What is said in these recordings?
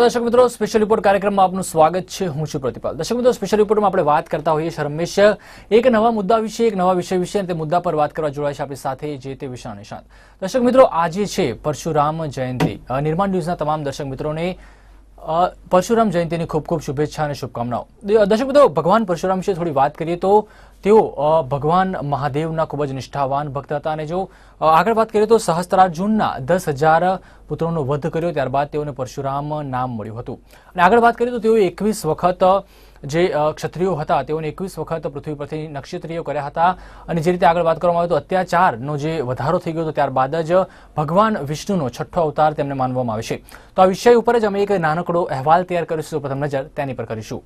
દર્શક મિત્રો special report કાર્યક્રમમાં આપનું સ્વાગત છે. હું છું પ્રતિપાલ. દર્શક મિત્રો સ્પેશિયલ રિપોર્ટમાં આપણે વાત કરતા હોઈએ છીએ હંમેશ એક નવા મુદ્દા વિશે, એક નવા વિષય વિશે અને તે મુદ્દા પર વાત કરવા જોડાય છે આપણી સાથે જે તે વિષય નિશાંત. દર્શક મિત્રો, આજે છે પરશુરામ જયંતિ. નિર્માણ ન્યૂઝના તમામ દર્શક મિત્રોને પરશુરામ જયંતિની ખૂબ ખૂબ શુભેચ્છા અને શુભકામનાઓ. દર્શક મિત્રો, ભગવાન પરશુરામ વિશે થોડી વાત કરીએ તો તેઓ ભગવાન મહાદેવના ખૂબ જ નિષ્ઠાવાન ભક્ત હતા અને જો આગળ વાત કરીએ તો સહસ્ત્રાર્જુનના દસ હજાર પુત્રોનો વધ કર્યો, ત્યારબાદ તેઓને પરશુરામ નામ મળ્યું હતું. અને આગળ વાત કરીએ તો તેઓ એકવીસ વખત, જે ક્ષત્રિયો હતા, તેઓને એકવીસ વખત પૃથ્વી પરથી નક્ષત્રિયો કર્યા હતા. અને જે રીતે આગળ વાત કરવામાં આવે તો અત્યાચારનો જે વધારો થઈ ગયો હતો, ત્યારબાદ જ ભગવાન વિષ્ણુનો છઠ્ઠો અવતાર તેમને માનવામાં આવે છે. તો આ વિષય ઉપર જ અમે એક નાનકડો અહેવાલ તૈયાર કરીશું. પ્રથમ નજર તેની પર કરીશું.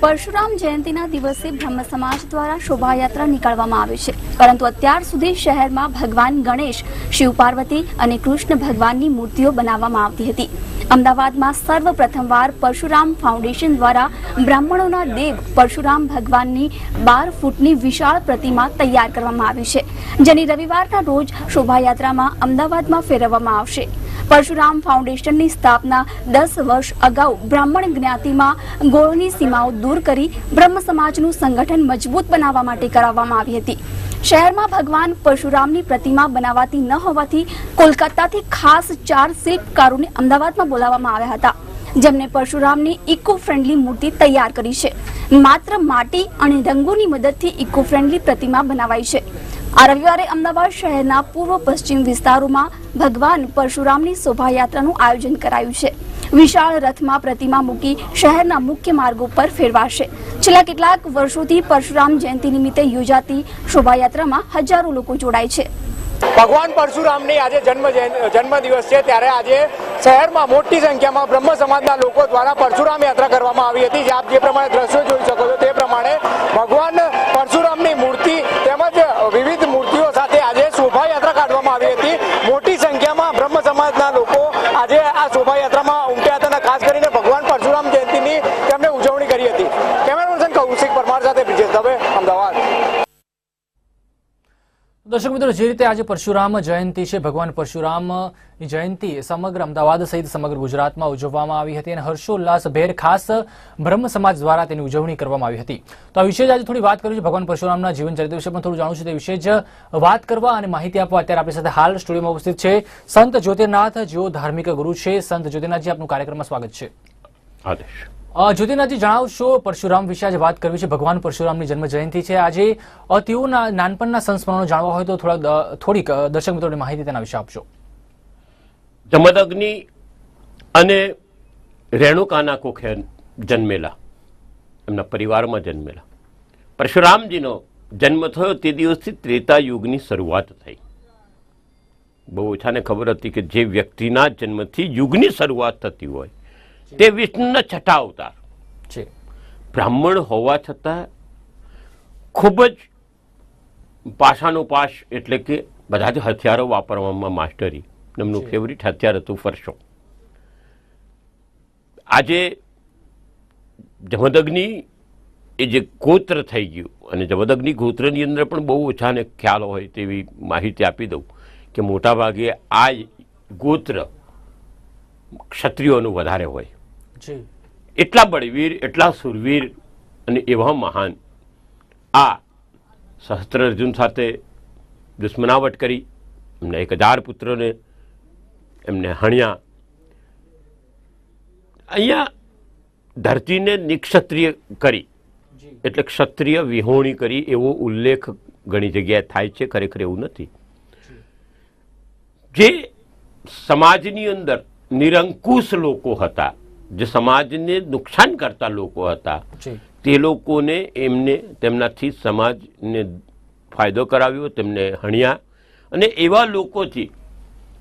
પરશુરામ જયંતિના દિવસે બ્રહ્મ સમાજ દ્વારા શોભાયાત્રા નીકળવામાં આવે છે. પરંતુ અત્યાર સુધી શહેરમાં ભગવાન ગણેશ, શિવ પાર્વતી અને કૃષ્ણ ભગવાનની મૂર્તિઓ બનાવવામાં આવતી હતી. અમદાવાદમાં સર્વપ્રથમવાર પરશુરામ ફાઉન્ડેશન દ્વારા બ્રાહ્મણોના દેવ પરશુરામ ભગવાનની બાર ફૂટની વિશાળ પ્રતિમા તૈયાર કરવામાં આવી છે, જેની રવિવારના રોજ શોભાયાત્રામાં અમદાવાદમાં ફેરવવામાં આવશે. પરશુરામ ફાઉન્ડેશનની સ્થાપના દસ વર્ષ અગાઉ બ્રાહ્મણ જ્ઞાતિમાં ગોળની સીમાઓ દૂર કરી બ્રહ્મ સમાજનું સંગઠન મજબૂત બનાવવા માટે કરાવવામાં આવી હતી. શહેરમાં ભગવાન પરશુરામની પ્રતિમા બનાવાતી ન હોવાથી કોલકાતાથી ખાસ ચાર શિલ્પકારોને અમદાવાદમાં બોલાવવામાં આવ્યા હતા, જેમને પરશુરામની ઇકો ફ્રેન્ડલી મૂર્તિ તૈયાર કરી છે. માત્ર માટી અને રંગોની મદદથી ઇકો ફ્રેન્ડલી પ્રતિમા બનાવાઈ છે. આ રવિવારે અમદાવાદ શહેરના પૂર્વ પશ્ચિમ વિસ્તારોમાં ભગવાન પરશુરામની શોભાયાત્રાનું આયોજન કરાયું છે. વિશાળ રથમાં પ્રતિમા મૂકી શહેરના મુખ્ય માર્ગો પર ફેરવાશે. છેલ્લા કેટલાક વર્ષોથી પરશુરામ જયંતિ નિમિત્તે યોજાતી શોભાયાત્રામાં હજારો લોકો જોડાય છે. ભગવાન પરશુરામની આજે જન્મ જન્મદિવસ છે. ત્યારે આજે શહેરમાં મોટી સંખ્યામાં બ્રહ્મ સમાજના લોકો દ્વારા પરશુરામ યાત્રા કરવામાં આવી હતી. જે આપ જે પ્રમાણે દ્રશ્યો જોઈ શકો છો, તે પ્રમાણે ભગવાન પરશુરામની મૂર્તિ તેમજ વિવિધ મૂર્તિઓ સાથે આજે શોભાયાત્રા કાઢવામાં આવી હતી મોટી સંખ્યામાં બ્રહ્મ સમાજના લોકો આજે આ શોભાયાત્રામાં ઉમટ્યા હતા અને ખાસ કરીને ભગવાન પરશુરામ જયંતિની તેમણે ઉજવણી કરી હતી કેમેરા પર્સન કૌશિક પરમાર સાથે બ્રિજેશ દવે અમદાવાદ દર્શક મિત્રો, જે રીતે આજે પરશુરામ જયંતિ છે, ભગવાન પરશુરામ જયંતિ સમગ્ર અમદાવાદ સહિત સમગ્ર ગુજરાતમાં ઉજવવામાં આવી હતી અને હર્ષોલ્લાસભેર ખાસ બ્રહ્મ સમાજ દ્વારા તેની ઉજવણી કરવામાં આવી હતી. તો આ વિશે જ આજે થોડી વાત કરવી છે ભગવાન પરશુરામના જીવન ચરિત્ર વિશે પણ થોડું જાણું છે. તે વિશે જ વાત કરવા અને માહિતી આપવા અત્યારે આપણી સાથે હાલ સ્ટુડિયોમાં ઉપસ્થિત છે સંત જ્યોતિર્નાથ, જેઓ ધાર્મિક ગુરુ છે. સંત જ્યોતિર્નાથજી, આપનું કાર્યક્રમમાં સ્વાગત છે. આદેશ. અ, જ્યોતિર્નાથજી જણાવશો પરશુરામ વિશે આજે વાત કરવી છે. ભગવાન પરશુરામની જન્મ જયંતિ છે. આજે તેઓના નાનપણના સંસ્મરણો જાણવા હોય તો થોડા થોડીક દર્શક મિત્રોને માહિતી તેના વિશે આપશો. જમદગ્નિ અને રેણુકાના કોખે જન્મેલા. એમના પરિવારમાં જન્મેલા. પરશુરામજીનો જન્મ થયો તે દિવસથી ત્રેતા યુગની શરૂઆત થઈ. બહુ ઓછાને ખબર હતી કે જે વ્યક્તિના જન્મથી યુગની શરૂઆત થતી હોય તે વિષ્ણુના છઠ્ઠા અવતાર. છે. બ્રાહ્મણ હોવા છતાં ખૂબ જ પાષાણોપાશ એટલે કે બધા જ હથિયારો વાપરવામાં માસ્ટરી. એમનું ફેવરિટ હથિયાર હતું ફરશો. આજે જમદગ્નિ એ જે ગોત્ર થઈ ગયું અને જમદગ્નિ ગોત્રની અંદર પણ બહુ ઓછાને ખ્યાલ હોય તેવી માહિતી આપી દઉં કે મોટાભાગે આ ગોત્ર ક્ષત્રિયોનું વધારે હોય. એટલા બળવીર એટલા સુરવીર અને એવા મહાન. આ સહસ્ત્ર અર્જુન સાથે દુશ્મનાવટ કરી એમના એક હજાર પુત્રોને એમને હણ્યા. અહીંયા ધરતીને નિક્ષત્રિય કરી. એટલે ક્ષત્રિય વિહોણી કરી એવો ઉલ્લેખ ઘણી જગ્યાએ થાય છે ખરેખર એવું નથી. જે સમાજની અંદર નિરંકુશ લોકો હતા જે સમાજને નુકસાન કરતા લોકો હતા તે લોકોને એમને તેમનાથી સમાજને ફાયદો કરાવ્યો તેમને હણ્યા. અને એવા લોકોથી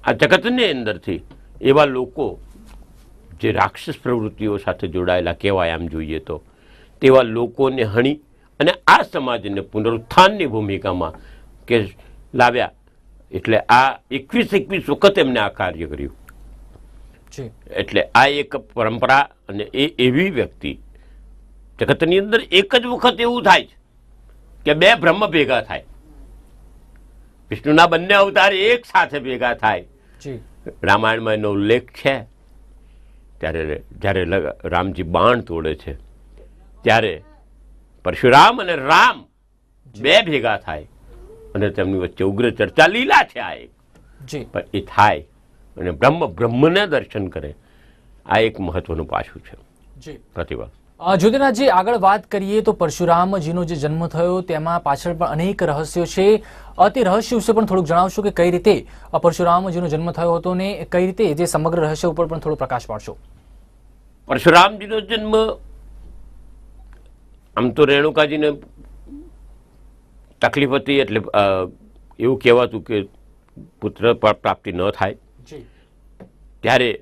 આ જગતની અંદરથી એવા લોકો જે રાક્ષસ પ્રવૃત્તિઓ સાથે જોડાયેલા કહેવાય આમ જોઈએ તો તેવા લોકોને હણી અને આ સમાજને પુનરુત્થાનની ભૂમિકામાં કે લાવ્યા. એટલે આ એકવીસ એકવીસ વખત એમને આ કાર્ય કર્યું. એટલે આ એક પરંપરા અને એ એવી વ્યક્તિ જગતની અંદર એક જ વખત એવું થાય છે કે બે બ્રહ્મ ભેગા થાય. વિષ્ણુના બંને અવતાર એક સાથે ભેગા થાય. રામાયણમાં એનો ઉલ્લેખ છે. ત્યારે જ્યારે રામજી બાણ તોડે છે ત્યારે પરશુરામ અને રામ બે ભેગા થાય. અને તેમની વચ્ચે ઉગ્ર ચર્ચા લીલા છે આ એક. પણ એ થાય. અને બ્રહ્મ બ્રહ્મને દર્શન કરે. આ એક મહત્વનું પાસું છે. જી. પ્રતિભા. જ્યોતિનાથજી આગળ વાત કરીએ તો પરશુરામજીનો જે જન્મ થયો તેમાં પાછળ પણ અનેક રહસ્યો છે. તે રહસ્ય વિશે પણ થોડુંક જણાવશો કે કઈ રીતે પરશુરામજીનો જન્મ થયો હતો ને કઈ રીતે જે સમગ્ર રહસ્ય ઉપર પણ થોડો પ્રકાશ પાડશો? પરશુરામજીનો જન્મ આમ તો રેણુકાજીને તકલીફ હતી એટલે એવું કહેવાતું કે પુત્ર પ્રાપ્તિ ન થાય. ત્યારે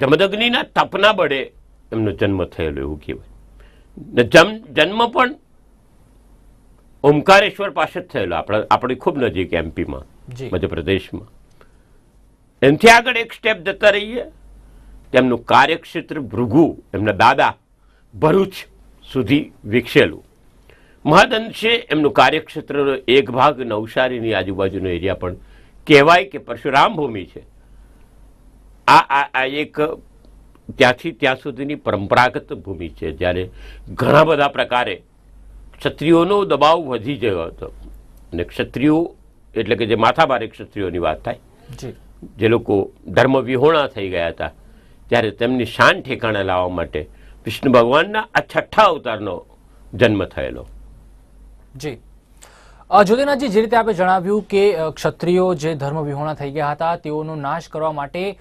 જમદગ્નિના તપના બળે એમનો જન્મ થયેલો એવું કહેવાય. ને જમ જન્મ પણ ઓમકારેશ્વર પાસે જ થયેલો. આપણા આપણી ખૂબ નજીક એમપીમાં મધ્યપ્રદેશમાં. એનાથી આગળ એક સ્ટેપ જતા રહીએ. તેમનું કાર્યક્ષેત્ર ભૃગુ એમના દાદા ભરૂચ સુધી વિકસેલું. મહદઅંશે એમનું કાર્યક્ષેત્રનો એક ભાગ નવસારીની આજુબાજુનો એરિયા પણ કહેવાય કે પરશુરામ ભૂમિ છે. આ આ એક ત્યાંથી ત્યાં સુધીની પરંપરાગત ભૂમિ છે જ્યારે ઘણા બધા પ્રકારે ક્ષત્રિયોનો દબાવ વધી ગયો હતો. અને ક્ષત્રિયો એટલે કે જે માથાભારે ક્ષત્રિયોની વાત થાય જી. જે લોકો ધર્મ વિહોણા થઈ ગયા હતા ત્યારે તેમની શાન ઠેકાણે લાવવા માટે વિષ્ણુ ભગવાનના આ છઠ્ઠા અવતારનો જન્મ થયેલો. જી. જ્યોતિનાથજી જે રીતે આપણે જણાવ્યું કે ક્ષત્રિયો જે ધર્મ વિહોણા થઈ ગયા હતા તેઓનો નાશ કરવા માટે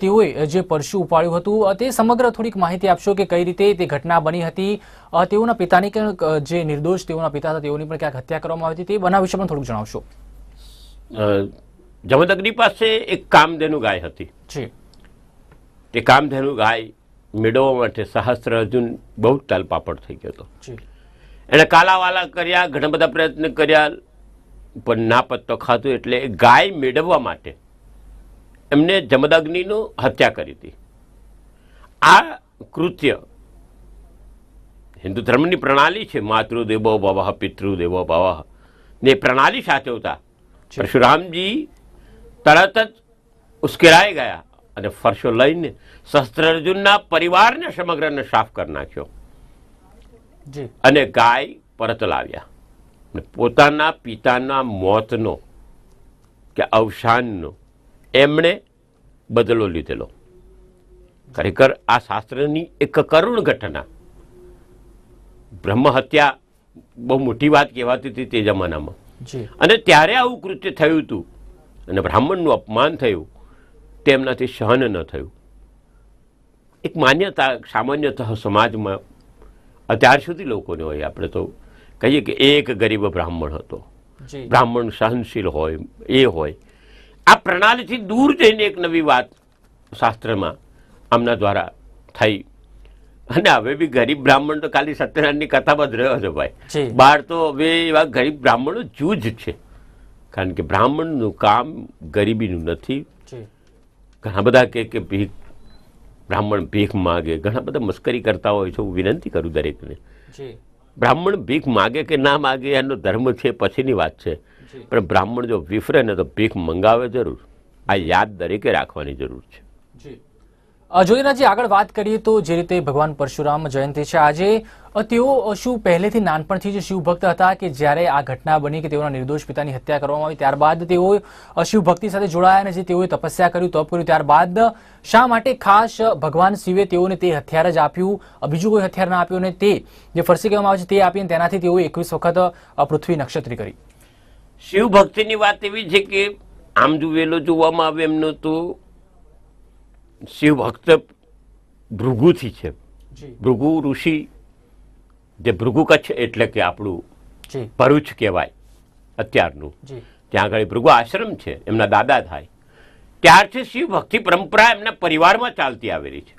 તેઓએ જે પરશુ ઉપાડ્યું હતું તે સમગ્ર થોડીક માહિતી આપશો કે કઈ રીતે તે ઘટના બની હતી? તેઓના પિતાની કે જે નિર્દોષ તેઓના પિતા હતા તેઓની પણ ક્યાંક હત્યા કરવામાં આવી હતી તે બનાવ વિશે પણ થોડુંક જણાવશો. જમદગ્નિ પાસે એક કામધેનુ ગાય હતી. જી. તે કામધેનુ ગાય મેળવવા માટે સહસ્ત્ર અર્જુન બહુ જ તાલપાપડ થઈ ગયો હતો. જી. એણે કાલાવાલા કર્યા ઘણા બધા પ્રયત્ન કર્યા પણ ના પત્તો ખાતું એટલે ગાય મેળવવા માટે એમને જમદગ્નિનો હત્યા કરી હતી. આ કૃત્ય હિન્દુ ધર્મની પ્રણાલી છે માતૃદેવો ભવ પિતૃદેવો ભવ. ને એ પ્રણાલી સાચવતા પરશુરામજી તરત જ ઉશ્કેરાઈ ગયા અને ફરશો લઈને શસ્ત્ર અર્જુનના પરિવારને સમગ્રને સાફ કરી નાખ્યો. અને ગાય પરત લાવ્યા. પોતાના પિતાના મોતનો કે અવસાનનો એમણે બદલો લીધેલો. ખરેખર આ શાસ્ત્રની એક કરુણ ઘટના. બ્રહ્મ હત્યા બહુ મોટી વાત કહેવાતી હતી તે જમાનામાં. અને ત્યારે આવું કૃત્ય થયું હતું. અને બ્રાહ્મણનું અપમાન થયું. તેમનાથી સહન ન થયું. એક માન્યતા સામાન્યતઃ સમાજમાં અત્યાર સુધી લોકોને હોય આપણે તો કહીએ કે એક ગરીબ બ્રાહ્મણ હતો. બ્રાહ્મણ સહનશીલ હોય એ હોય. આ પ્રણાલીથી દૂર જઈને એક નવી વાત શાસ્ત્રમાં આમના દ્વારા થઈ. અને હવે બી ગરીબ બ્રાહ્મણ તો ખાલી સત્યનારાયણની કથામાં જ રહ્યો છે ભાઈ. બહાર તો હવે એવા ગરીબ બ્રાહ્મણો જૂજ છે. કારણ કે બ્રાહ્મણનું કામ ગરીબીનું નથી. ઘણા બધા કે કે ભીખ બ્રાહ્મણ ભીખ માગે ઘણા બધા મસ્કરી કરતા હોય છે હું વિનંતી કરું દરેકને. બ્રાહ્મણ ભીખ માગે કે ના માગે એનો ધર્મ છે પછીની વાત છે. પણ બ્રાહ્મણ જો વિફરે ને તો ભીખ મંગાવે જરૂર. આ યાદ દરેકે રાખવાની જરૂર છે. જી. અ, આગળ વાત કરીએ તો જે રીતે ભગવાન પરશુરામ જયંતિ છે આજે તેઓ શું પહેલેથી નાનપણથી જ શિવભક્ત હતા કે જ્યારે આ ઘટના બની કે તેઓના નિર્દોષ પિતાની હત્યા કરવામાં આવી ત્યારબાદ તેઓ શિવભક્તિ ભક્તિ સાથે જોડાયા અને જે તેઓએ તપસ્યા કર્યું તપ કર્યું ત્યારબાદ શા માટે ખાસ ભગવાન શિવે તેઓને તે હથિયાર જ આપ્યું? બીજું કોઈ હથિયાર ના આપ્યું અને તે જે ફરસી કહેવામાં આવે છે તે આપીને તેનાથી તેઓએ એકવીસ વખત પૃથ્વી નક્ષત્રી કરી. શિવ ભક્તિની વાત એવી છે કે આમ જુવેલો જોવામાં આવે એમનો તો શિવ ભક્ત ભૃગુથી છે. ભૃગુ ઋષિ જે ભૃગુ કચ્છ એટલે કે આપણું ભરૂચ કહેવાય અત્યારનું. ત્યાં આગળ ભૃગુ આશ્રમ છે એમના દાદા થાય. ત્યારથી શિવ ભક્તિ પરંપરા એમના પરિવારમાં ચાલતી આવેલી છે.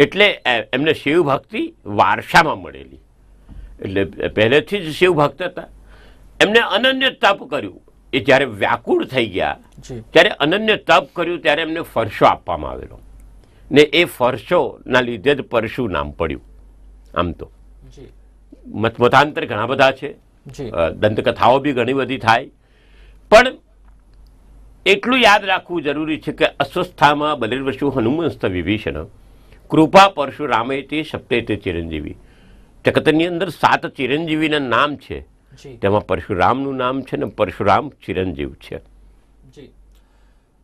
એટલે એમને શિવ ભક્તિ વારસામાં મળેલી. એટલે પહેલેથી જ શિવ ભક્ત હતા. એમને અનન્ય તપ કર્યું. એ જ્યારે વ્યાકુળ થઈ ગયા ત્યારે અનન્ય તપ કર્યું ત્યારે એમને ફરશો આપવામાં આવેલો. ને એ ફરશોના લીધે જ પરશુ નામ પડ્યું. આમ તો. મતમતાંતર ઘણા બધા છે. દંતકથાઓ બી ઘણી બધી થાય. પણ એટલું યાદ રાખવું જરૂરી છે કે અસ્વસ્થામાં બલિર્વશુ હનુમંસ્ત વિભીષણ કૃપા પરશુરામે તે સપ્તે તે ચિરંજીવી. જગતની અંદર સાત ચિરંજીવીના નામ છે. તેમાં પરશુરામનું નામ છે ને પરશુરામ ચિરંજીવ છે. જી.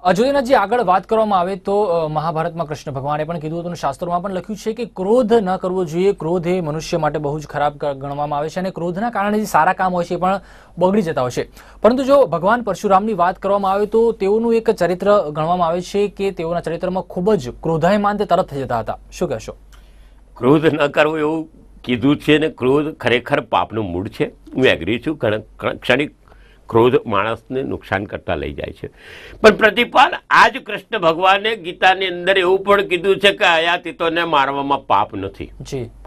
અજોયનાજી આગળ વાત કરવામાં આવે તો મહાભારતમાં કૃષ્ણ ભગવાને પણ કીધું હતું શાસ્ત્રોમાં પણ લખ્યું છે કે ક્રોધ ન કરવો જોઈએ ક્રોધ એ મનુષ્ય માટે બહુ જ ખરાબ ગણવામાં આવે છે અને ક્રોધના કારણે જે સારા કામ હોય છે એ પણ બગડી જતા હોય છે. પરંતુ જો ભગવાન પરશુરામની વાત કરવામાં આવે તો તેઓનું એક ચરિત્ર ગણવામાં આવે છે કે તેઓના ચરિત્રમાં ખૂબ જ ક્રોધાયમાન તે તરત થઈ જતા હતા. શું કહેશો? ક્રોધ ન કરવો એવું કીધું છે ને ક્રોધ ખરેખર પાપનું મૂળ છે. હું એગ્રી છું ક્ષણિક ક્રોધ માણસને નુકસાન કરતા લઈ જાય છે. પણ પ્રતિપાલ આજ કૃષ્ણ ભગવાને ગીતાની અંદર એવું પણ કીધું છે કે અયાતીતોને મારવામાં પાપ નથી.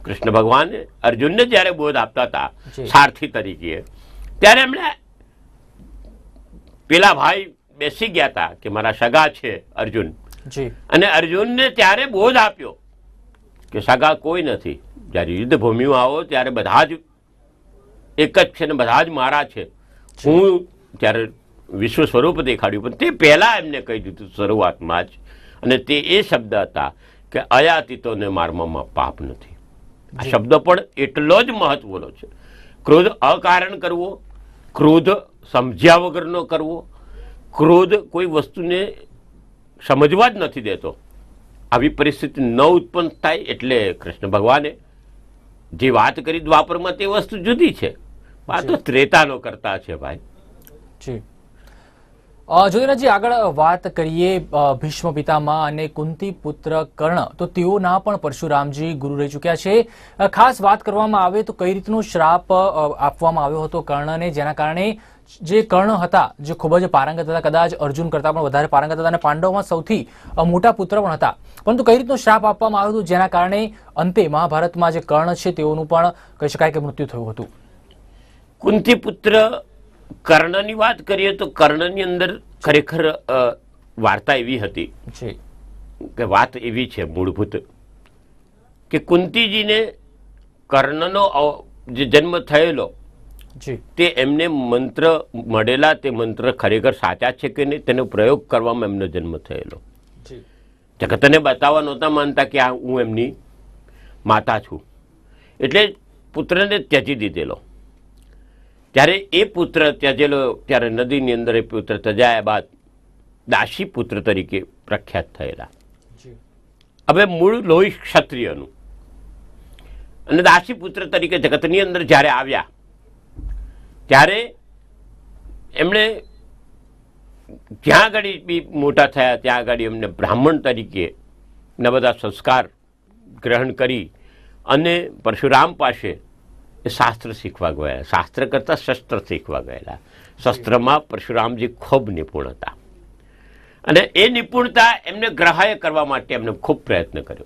કૃષ્ણ ભગવાન અર્જુનને જ્યારે બોધ આપતા હતા સારથી તરીકે ત્યારે એમણે પેલા ભાઈ બેસી ગયા હતા કે મારા સગા છે અર્જુન. અને અર્જુનને ત્યારે બોધ આપ્યો કે સગા કોઈ નથી. જ્યારે યુદ્ધ ભૂમિમાં આવો ત્યારે બધા જ એક જ છે ને બધા જ મારા છે. હું ત્યારે વિશ્વ સ્વરૂપ દેખાડ્યું પણ તે પહેલાં એમને કહી દીધું શરૂઆતમાં જ. અને તે એ શબ્દ હતા કે અયાતીતોને મારવામાં પાપ નથી. આ શબ્દ પણ એટલો જ મહત્વનો છે. ક્રોધ અકારણ કરવો ક્રોધ સમજ્યા વગરનો કરવો ક્રોધ કોઈ વસ્તુને સમજવા જ નથી દેતો. આવી પરિસ્થિતિ ન ઉત્પન્ન થાય એટલે કૃષ્ણ ભગવાને જે વાત કરી દ્વાપરમાં તે વસ્તુ જુદી છે. આ તો ત્રેતાનો કરતા છે ભાઈ. જી. જોધીરાજી આગળ વાત કરીએ ભીષ્મ પિતામાં અને કુંતી પુત્ર કર્ણ. તો તેઓના પણ પરશુરામજી ગુરુ રહી ચૂક્યા છે. ખાસ વાત કરવામાં આવે તો કઈ રીતનો શ્રાપ આપવામાં આવ્યો હતો કર્ણને? જેના કારણે જે કર્ણ હતા જે ખૂબ જ પારંગત હતા કદાચ અર્જુન કરતા પણ વધારે પારંગત હતા અને પાંડવમાં સૌથી મોટા પુત્ર પણ હતા. પરંતુ કઈ રીતનો શ્રાપ આપવામાં આવ્યો હતો? જેના કારણે અંતે મહાભારતમાં જે કર્ણ છે તેઓનું પણ કહી શકાય કે મૃત્યુ થયું હતું. કુંતી પુત્ર કર્ણની વાત કરીએ તો કર્ણની અંદર ખરેખર વાર્તા એવી હતી કે વાત એવી છે મૂળભૂત કે કુંતીજીને કર્ણનો જે જન્મ થયેલો તે એમને મંત્ર મળેલા તે મંત્ર ખરેખર સાચા છે કે નહીં તેનો પ્રયોગ કરવામાં એમનો જન્મ થયેલો. જગતને બતાવવા નહોતા માનતા કે આ હું એમની માતા છું. એટલે પુત્રને ત્યજી દીધેલો. ત્યારે એ પુત્ર ત્યજેલો ત્યારે નદીની અંદર એ પુત્ર ત્યજાયા બાદ દાસી પુત્ર તરીકે પ્રખ્યાત થયેલા. હવે મૂળ લોહી ક્ષત્રિયનું. અને દાસી પુત્ર તરીકે જગતની અંદર જ્યારે આવ્યા ત્યારે એમણે જ્યાં આગળ બી મોટા થયા, ત્યાં આગળ એમને બ્રાહ્મણ તરીકે ના બધા સંસ્કાર ગ્રહણ કરી અને પરશુરામ પાસે એ શાસ્ત્ર શીખવા ગયા. શાસ્ત્ર કરતાં શસ્ત્ર શીખવા ગયેલા. શસ્ત્રમાં પરશુરામજી ખૂબ નિપુણ હતા. અને એ નિપુણતા એમને ગ્રહાય કરવા માટે એમને ખૂબ પ્રયત્ન કર્યો.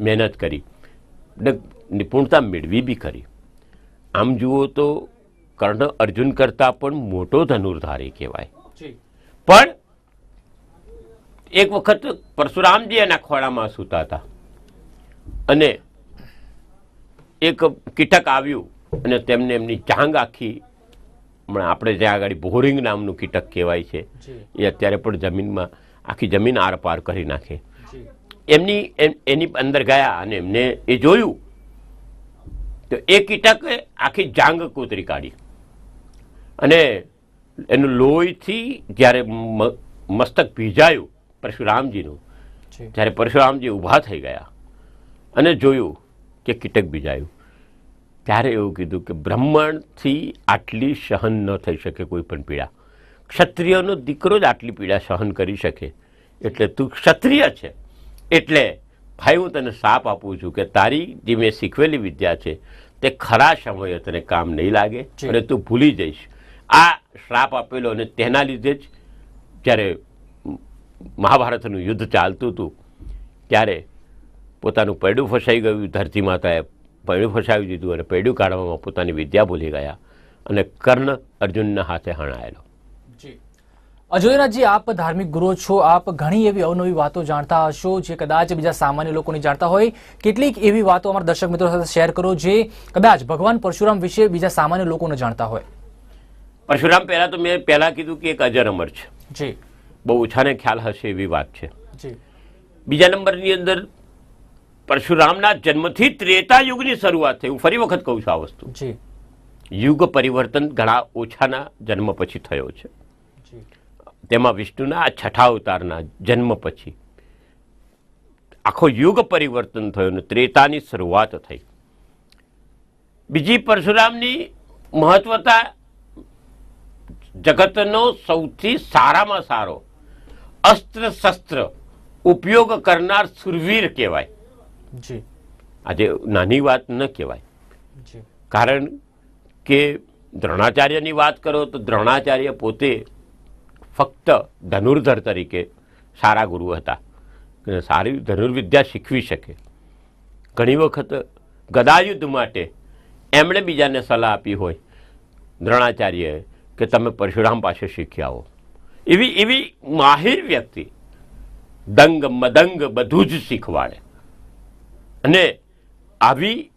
મહેનત કરી. ને નિપુણતા મેળવી બી કરી આમ જુઓ તો કર્ણ અર્જુન કરતાં પણ મોટો ધનુર્ધારી કહેવાય. પણ એક વખત પરશુરામજી એના ખોળામાં સૂતા હતા. અને એક કીટક આવ્યું અને તેમને એમની જાંગ આખી હમણાં આપણે જ્યાં આગળ બોરિંગ નામનું કીટક કહેવાય છે એ અત્યારે પણ જમીનમાં આખી જમીન આરપાર કરી નાખે. એમની એમ- એની અંદર ગયા અને એમને એ જોયું તો એ કીટકે આખી જાંગ કૂતરી કાઢી. અને એનું લોહીથી જ્યારે મસ્તક ભીજાયું પરશુરામજીનું જી. ત્યારે પરશુરામજી ઊભા થઈ ગયા અને જોયું કે કીટક બીજાયું ત્યારે એવું કીધું કે બ્રહ્માંડથી આટલી સહન ન થઈ શકે કોઈ પણ પીડા. ક્ષત્રિયનો દીકરો જ આટલી પીડા સહન કરી શકે. એટલે તું ક્ષત્રિય છે. એટલે ભાઈ હું તને સાપ આપું છું કે તારી જે મેં શીખવેલી વિદ્યા છે તે ખરા સમયે તને કામ નહીં લાગે અને તું ભૂલી જઈશ. આ શ્રાપ આપેલો અને તેના લીધે જ જ્યારે મહાભારતનું યુદ્ધ ચાલતું હતું, ત્યારે પોતાનું પૈડું ફસાઈ ગયું, ધરતી માતાએ પૈડું ફસાવી દીધું અને પૈડું કાઢવામાં પોતાની વિદ્યા ભૂલી ગયા અને કર્ણ અર્જુનના હાથે હણાયેલો. જી. અજોયરાજી આપ ધાર્મિક ગુરુ છો, આપ ઘણી એવી અવનવી વાતો જાણતા હશો, જે કદાચ બીજા સામાન્ય લોકો જાણતા હોય. કેટલીક એવી વાતો અમારા દર્શક મિત્રો સાથે શેર કરો જે કદાચ ભગવાન પરશુરામ વિશે બીજા સામાન્ય લોકો ન જાણતા હોય. પરશુરામ પહેલાં તો મેં પહેલાં કીધું કે એક અજર અમર છે. જી. બહુ ઓછાને ખ્યાલ હશે એવી વાત છે. જી. બીજા નંબરની અંદર પરશુરામના જન્મથી ત્રેતા યુગની શરૂઆત થઈ. હું ફરી વખત કહું છું આ વસ્તુ. જી. યુગ પરિવર્તન ઘણા ઓછાના જન્મ પછી થયો છે. તેમાં વિષ્ણુના આ છઠ્ઠા અવતારના જન્મ પછી આખો યુગ પરિવર્તન થયો ને ત્રેતાની શરૂઆત થઈ. બીજી પરશુરામની મહત્વતા જગતનો સૌથી સારામાં સારો અસ્ત્ર શસ્ત્ર ઉપયોગ કરનાર સુરવીર કહેવાય. જી. આજે નાની વાત ન કહેવાય. કારણ કે દ્રોણાચાર્યની વાત કરો તો દ્રોણાચાર્ય પોતે ફક્ત ધનુર્ધર તરીકે સારા ગુરુ હતા. સારી ધનુર્વિદ્યા શીખવી શકે. ઘણી વખત ગદાયુદ્ધ માટે એમણે બીજાને સલાહ આપી હોય. દ્રોણાચાર્યએ કે તમે પરશુરામ પાસે શીખી આવો એવી એવી માહિર વ્યક્તિ દંગ મદંગ બધું જ શીખવાડે. અને આવી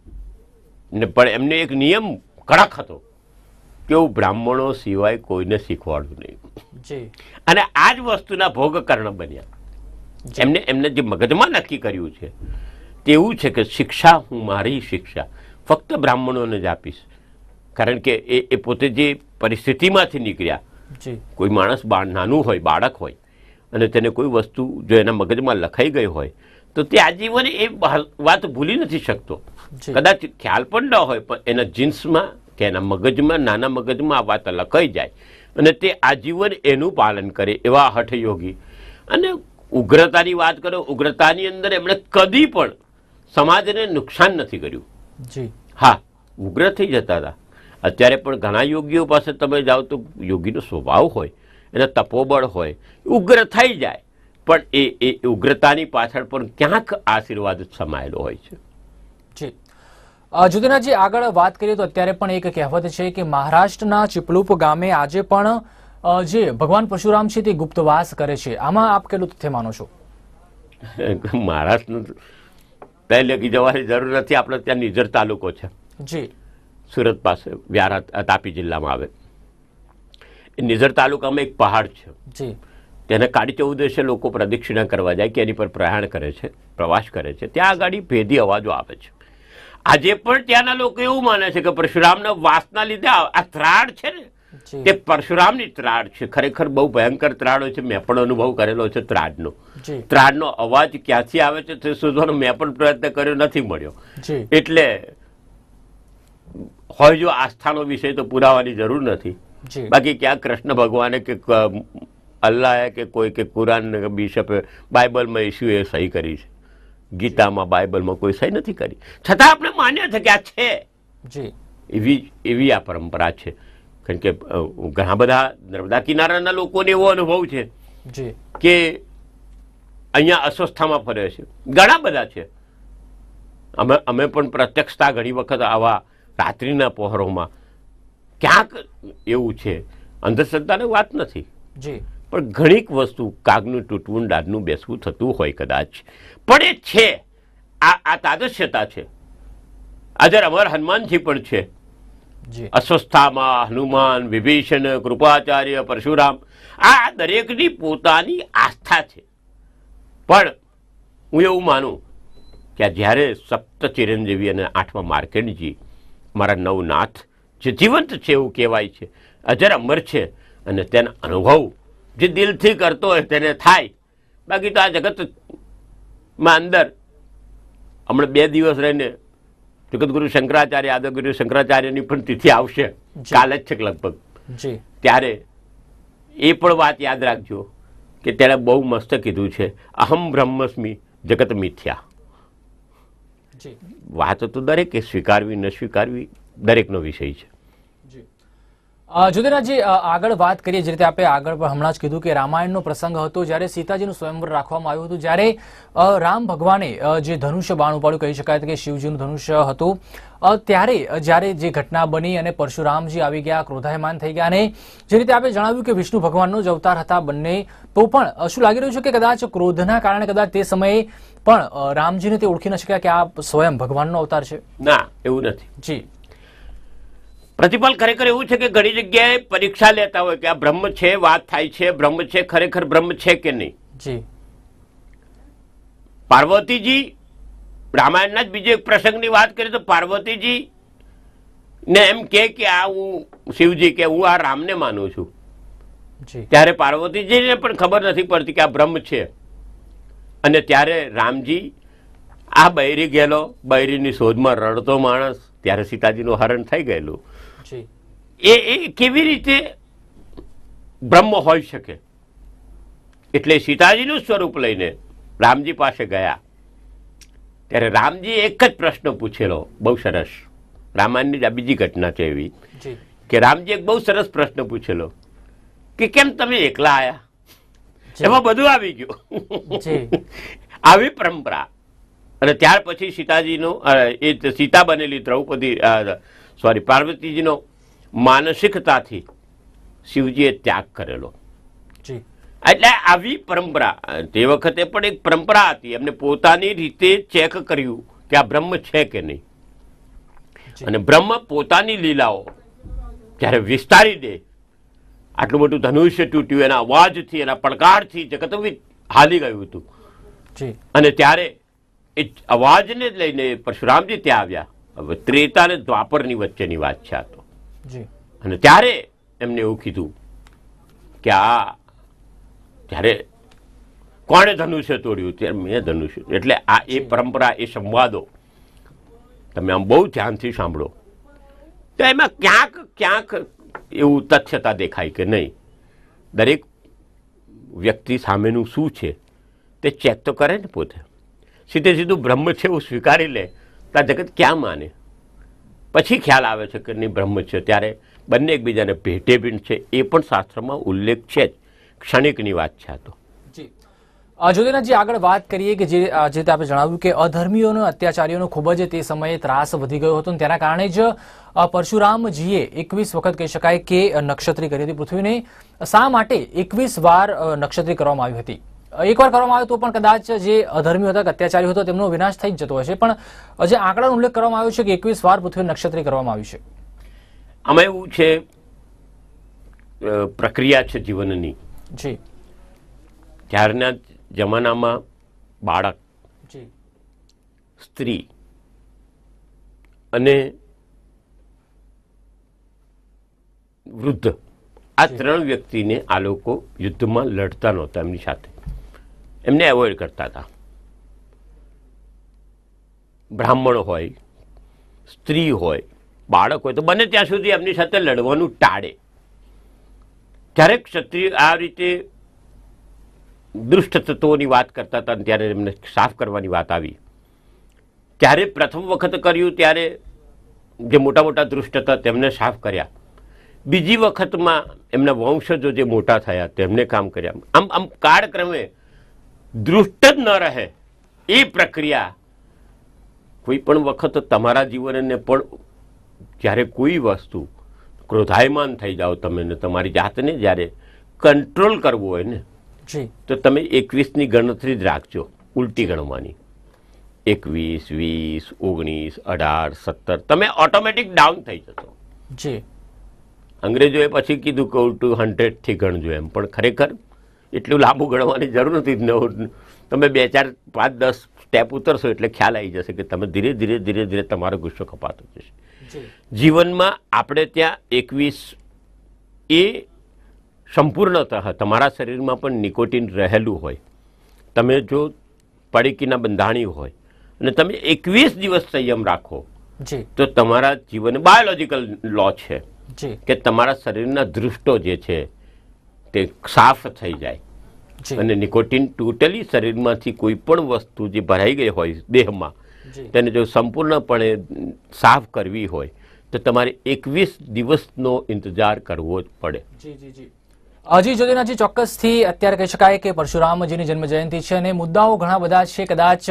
ને પણ એમને એક નિયમ કડક હતો કે હું બ્રાહ્મણો સિવાય કોઈને શીખવાડું નહીં. જી. અને આ જ વસ્તુના ભોગ કર્ણ બન્યા. એમને એમને જે મગજમાં નક્કી કર્યું છે તેવું છે કે શિક્ષા હું મારી શિક્ષા ફક્ત બ્રાહ્મણોને જ આપીશ. કારણ કે એ એ પોતે જે પરિસ્થિતિમાંથી નીકળ્યા. કોઈ માણસ નાનું હોય બાળક હોય અને તેને કોઈ વસ્તુ જો એના મગજમાં લખાઈ ગઈ હોય તો તે આજીવન એ વાત ભૂલી નથી શકતો. કદાચ ખ્યાલ પણ ન હોય પણ એના જીન્સમાં કે એના મગજમાં નાના મગજમાં આ વાત લખાઈ જાય અને તે આજીવન એનું પાલન કરે એવા હઠયોગી. અને ઉગ્રતાની વાત કરો ઉગ્રતાની અંદર એમણે કદી પણ સમાજને નુકસાન નથી કર્યું. જી. હા ઉગ્ર થઈ જતા હતા. અત્યારે પણ ઘણા યોગીઓ પાસે તમે જાઓ તો યોગીનો સ્વભાવ હોય એના તપોબળ હોય ઉગ્ર થઈ જાય. પણ એ એ ઉગ્રતાની પાછળ પણ ક્યાંક આશીર્વાદ સમાયેલો હોય છે. જી. જ્યોતિનાથજી આગળ વાત કરીએ તો અત્યારે પણ એક કહેવત છે કે મહારાષ્ટ્રના ચિપલુપ ગામે આજે પણ જે ભગવાન પરશુરામ છે તે ગુપ્તવાસ કરે છે. આમાં આપ કેટલું તથ્ય માનો છો? મહારાષ્ટ્રનું પહેલે જવાની જરૂર નથી. આપણે ત્યાં નિઝર તાલુકો છે. જી. સુરત પાસે વ્યારા તાપી જિલ્લામાં આવે. નિઝર તાલુકામાં એક પહાડ છે. તેને કાળી ચૌદશે લોકો પ્રદક્ષિણા કરવા જાય કે એની પર પ્રયાણ કરે છે પ્રવાસ કરે છે. ત્યાં આગળ ભેદી અવાજો આવે છે. આજે પણ ત્યાંના લોકો એવું માને છે કે પરશુરામના વાસના લીધે આ ત્રાડ છે ને? તે પરશુરામની ત્રાડ છે. ખરેખર બહુ ભયંકર ત્રાડ હોય છે. મેં પણ અનુભવ કરેલો છે ત્રાડનો. ત્રાડનો અવાજ ક્યાંથી આવે છે તે શોધવાનો મેં પણ પ્રયત્ન કર્યો નથી મળ્યો. એટલે હોય જો આસ્થાનો વિષય તો પુરાવાની જરૂર નથી. બાકી ક્યાં કૃષ્ણ ભગવાને કે અલ્લાહે કે કોઈ કે કુરાન બિશપે બાઇબલમાં ઈશુએ સહી કરી છે. ગીતામાં બાઇબલમાં કોઈ સહી નથી કરી. છતાં આપણે માન્ય છે કે આ છે. એવી એવી આ પરંપરા છે. કારણ કે ઘણા બધા નર્મદા કિનારાના લોકોને એવો અનુભવ છે કે અહીંયા અસ્વસ્થામાં ફરે છે. ઘણા બધા છે. અમે અમે પણ પ્રત્યક્ષતા ઘણી વખત આવા રાત્રિના પહોરોમાં. ક્યાંક એવું છે. અંધશ્રદ્ધાની વાત નથી. જી. પણ ઘણીક વસ્તુ કાગનું તૂટવું દાદનું બેસવું થતું હોય કદાચ. પણ એ છે. આ આ તાદશ્યતા છે. આજે અમર હનુમાનજી પણ છે. અસ્વસ્થામાં હનુમાન વિભીષણ કૃપાચાર્ય પરશુરામ આ દરેકની પોતાની આસ્થા છે. પણ હું એવું માનું કે જ્યારે સપ્ત ચિરંજીવી અને આઠમા માર્કેન્ડજી મારા નવનાથ જે જીવંત છે એવું કહેવાય છે. અજર અમર છે અને તેના અનુભવ જે દિલથી કરતો હોય તેને થાય. બાકી તો આ જગતમાં અંદર હમણાં બે દિવસ રહીને જગતગુરુ શંકરાચાર્ય આદગુરુ શંકરાચાર્યની પણ તિથિ આવશે. કાલે જ છે લગભગ. ત્યારે એ પણ વાત યાદ રાખજો કે તેણે બહુ મસ્ત કીધું છે. અહમ બ્રહ્મસ્મી જગત મિથ્યા. વાત તો દરેકે સ્વીકારવી ન સ્વીકારવી દરેકનો વિષય છે. અ, જ્યોતિનાથજી આગળ વાત કરીએ જે રીતે આપણે આગળ પણ હમણાં જ કીધું કે રામાયણનો પ્રસંગ હતો જ્યારે સીતાજીનું સ્વયંવર રાખવામાં આવ્યું હતું જ્યારે રામ ભગવાને જે ધનુષ્ય બાણ ઉપાડ્યું કહી શકાય કે શિવજીનું ધનુષ્ય હતું ત્યારે જ્યારે જે ઘટના બની અને પરશુરામજી આવી ગયા ક્રોધાયમાન થઈ ગયા અને જે રીતે આપણે જણાવ્યું કે વિષ્ણુ ભગવાનનો જ અવતાર હતા બંને તો પણ શું લાગી રહ્યું છે કે કદાચ ક્રોધના કારણે કદાચ તે સમયે પણ રામજીને તે ઓળખી ન શક્યા કે આ સ્વયં ભગવાનનો અવતાર છે? ના એવું નથી. જી. પ્રતિપાલ ખરેખર એવું છે કે ઘણી જગ્યાએ પરીક્ષા લેતા હોય કે આ બ્રહ્મ છે વાત થાય છે બ્રહ્મ છે ખરેખર બ્રહ્મ છે કે નહીં? જી. પાર્વતીજી રામાયણના જ બીજો એક પ્રસંગની વાત કરીએ તો પાર્વતીજી ને એમ કે કે આ હું શિવજી કે હું આ રામને માનું છું. ત્યારે પાર્વતીજીને પણ ખબર નથી પડતી કે આ બ્રહ્મ છે. અને ત્યારે રામજી આ બૈરી ગયેલો બૈરીની શોધમાં રડતો માણસ ત્યારે સીતાજીનું હરણ થઈ ગયેલું. એ એ કેવી રીતે બ્રહ્મ હોઈ શકે? એટલે સીતાજીનું સ્વરૂપ લઈને રામજી પાસે ગયા. ત્યારે રામજી એક જ પ્રશ્ન પૂછેલો બહુ સરસ. રામાયણની જ આ બીજી ઘટના છે એવી કે રામજી એક બહુ સરસ પ્રશ્ન પૂછેલો કે કેમ તમે એકલા આયા? એમાં બધું આવી ગયું. આવી પરંપરા. અને ત્યાર પછી સીતાજીનો એ સીતા બનેલી દ્રૌપદી સોરી પાર્વતીજીનો માનસિકતાથી શિવજીએ ત્યાગ કરેલો. એટલે આવી પરંપરા તે વખતે પણ એક પરંપરા હતી. એમને પોતાની રીતે ચેક કર્યું કે આ બ્રહ્મ છે કે નહીં. અને બ્રહ્મ પોતાની લીલાઓ જ્યારે વિસ્તારી દે આટલું મોટું ધનુષ્ય તૂટ્યું એના અવાજથી એના પડકારથી જગત હાલી ગયું હતું. અને ત્યારે એ અવાજને લઈને પરશુરામજી ત્યાં આવ્યા. હવે ત્રેતા અને દ્વાપરની વચ્ચેની વાત છે આ તો. અને ત્યારે એમને એવું કીધું કે આ ત્યારે કોણે ધનુષ્ય તોડ્યું? ત્યારે મેં ધનુષ્ય એટલે આ એ પરંપરા એ સંવાદો તમે આમ બહુ ધ્યાનથી સાંભળો. તો એમાં ક્યાંક ક્યાંક એવું તથ્યતા દેખાય કે નહીં. દરેક વ્યક્તિ સામેનું શું છે તે ચેક તો કરે ને પોતે. સીધે સીધું બ્રહ્મ છે એવું સ્વીકારી લે. તો આ જગત ક્યાં માને? પછી ખ્યાલ આવે છે કે નહીં બ્રહ્મ છે. ત્યારે બંને એકબીજાને ભેટે ભીણ છે. એ પણ શાસ્ત્રમાં ઉલ્લેખ છે જ. ક્ષણિકની વાત છે આ તો. જ્યોતિનાથજી, આગળ વાત કરીએ કે જે જે આપણે જણાવ્યું કે અધર્મીઓનો, અત્યાચારીઓનો ખૂબ જ તે સમયે ત્રાસ વધી ગયો હતો તેના કારણે જ પરશુરામજીએ એકવીસ વખત કહી શકાય કે નક્ષત્રી કરી હતી પૃથ્વીને. શા માટે એકવીસ વાર નક્ષત્રી કરવામાં આવી હતી? એકવાર કરવામાં આવ્યો તો પણ કદાચ જે અધર્મી હતા અત્યાચારી હતો તેમનો વિનાશ થઈ જતો હશે. પણ જે આંકડાનો ઉલ્લેખ કરવામાં આવ્યો છે કે એકવીસ વાર પૃથ્વી નક્ષત્રી કરવામાં આવ્યું છે. આમાં એવું છે પ્રક્રિયા છે જીવનની. જી. ત્યારના જમાનામાં બાળક જી. સ્ત્રી અને વૃદ્ધ આ ત્રણ વ્યક્તિને આ લોકો યુદ્ધમાં લડતા નહોતા એમની સાથે. એમને એવોઇડ કરતા હતા. બ્રાહ્મણ હોય, સ્ત્રી હોય, બાળક હોય, તો બને ત્યાં સુધી એમની સાથે લડવાનું ટાળે. જ્યારે ક્ષત્રિય આ રીતે દુષ્ટ તત્વોની વાત કરતા હતા ત્યારે એમને સાફ કરવાની વાત આવી. ત્યારે પ્રથમ વખત કર્યું, ત્યારે જે મોટા મોટા દુષ્ટ હતા તેમને સાફ કર્યા. બીજી વખતમાં એમના વંશજો જે મોટા થયા, તેમને કામ કર્યા. આમ આમ કાળક્રમે દૃષ્ટ જ ન રહે. એ પ્રક્રિયા કોઈ પણ વખત તમારા જીવનને પણ જ્યારે કોઈ વસ્તુ ક્રોધાયમાન થઈ જાઓ તમે ને તમારી જાતને જ્યારે કંટ્રોલ કરવો હોય ને તો તમે એકવીસની ગણતરી જ રાખજો ઉલટી ગણવાની. એકવીસ વીસ ઓગણીસ અઢાર સત્તર તમે ઓટોમેટિક ડાઉન થઈ જશો. જી. અંગ્રેજોએ પછી કીધું કે ઉલટું હંડ્રેડથી ગણજો એમ પણ ખરેખર એટલું લાંબુ ગણવાની જરૂર નથી ન- તમે બે ચાર પાંચ દસ સ્ટેપ ઉતરશો એટલે ખ્યાલ આવી જશે કે તમે ધીરે ધીરે ધીરે ધીરે તમારો ગુસ્સો કપાતો જશે. જીવનમાં આપણે ત્યાં એકવીસ એ સંપૂર્ણતઃ તમારા શરીરમાં પણ નિકોટિન રહેલું હોય. તમે જો પડીકીના બંધાણી હોય અને તમે એકવીસ દિવસ સંયમ રાખો તો તમારા જીવન બાયોલોજીકલ લો છે કે તમારા શરીરના દૃષ્ટો જે છે તે સાફ થઈ જાય. અને નિકોટિન ટોટલી શરીરમાંથી કોઈ પણ વસ્તુ જે ભરાઈ ગઈ હોય દેહમાં તેને જો સંપૂર્ણપણે સાફ કરવી હોય તો તમારે એકવીસ દિવસનો ઇંતજાર કરવો જ પડે. જી જી જી. હજી જ્યોતિનાથજી ચોક્કસથી અત્યારે કહી શકાય કે પરશુરામજીની જન્મ જયંતિ છે અને મુદ્દાઓ ઘણા બધા છે. કદાચ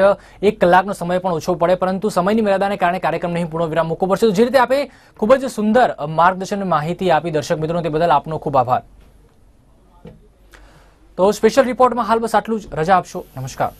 એક કલાકનો સમય પણ ઓછો પડે પરંતુ સમયની મર્યાદાને કારણે કાર્યક્રમ નહીં પૂર્ણ વિરામ મૂકવો પડશે. જે રીતે આપે ખૂબ જ સુંદર માર્ગદર્શન માહિતી આપી દર્શક મિત્રો તે બદલ આપનો ખૂબ આભાર. તો સ્પેશિયલ રિપોર્ટમાં હાલ બસ આટલું જ. રજા આપશો. નમસ્કાર.